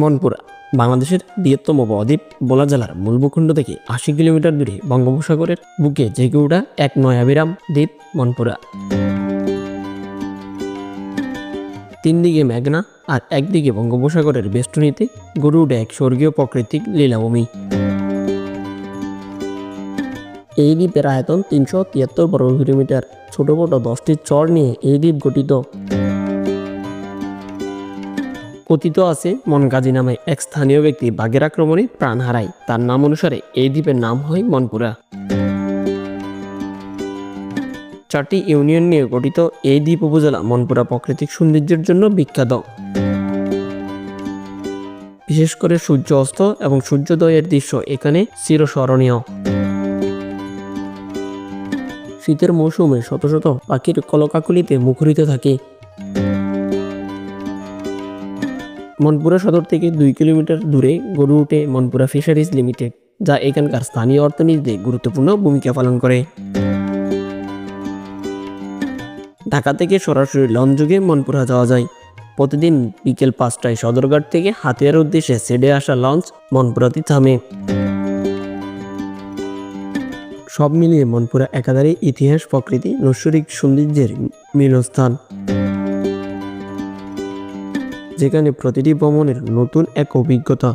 মনপুরা, বাংলাদেশের বৃহত্তম বদ্বীপ, বোলা জেলার মূল ভূখণ্ড থেকে আশি কিলোমিটার দূরে বঙ্গোপসাগরের বুকে জেগে ওঠা এক নয় নয়াবিরাম দ্বীপ, মনপুরা। তিন দিকে মেঘনা আর একদিকে বঙ্গোপসাগরের বেষ্টনীতে গড়ে ওঠে এক স্বর্গীয় প্রাকৃতিক লীলাভূমি। এই দ্বীপের আয়তন তিনশো তিয়াত্তর বর্গ কিলোমিটার ছোট বড় দশটি চর নিয়ে এই দ্বীপ গঠিত। কথিত আছে মনকাজি নামে এক স্থানীয় ব্যক্তি বাঘের আক্রমণে প্রাণ হারায়। তার নাম অনুসারে এই দ্বীপের নাম হয় মনপুরা। চারটি ইউনিয়ন নিয়ে গঠিত এই দ্বীপ উপজেলা মনপুরা প্রাকৃতিক সৌন্দর্যের জন্য বিখ্যাত। বিশেষ করে সূর্য অস্ত এবং সূর্যোদয়ের দৃশ্য এখানে চিরস্মরণীয়। শীতের মৌসুমে শত শত পাখির কলকাকুলিতে মুখরিত থাকে। মনপুরা সদর থেকে দুই কিলোমিটার দূরে গড়ে ওঠে মনপুরা ফিশারিজ লিমিটেড, যা এখানকার স্থানীয় অর্থনীতিতে গুরুত্বপূর্ণ ভূমিকা পালন করে। ঢাকা থেকে সরাসরি লঞ্চ যোগে মনপুরা যাওয়া যায়। প্রতিদিন বিকেল পাঁচটায় সদরঘাট থেকে হাতিয়ার উদ্দেশ্যে সেডে আসা লঞ্চ মনপুরাতে থামে। সব মিলিয়ে মনপুরা একাধারে ইতিহাস, প্রকৃতি, নৈসর্গিক সৌন্দর্যের মিলনস্থান যেখানে প্রতিটি ভ্রমণের নতুন এক অভিজ্ঞতা।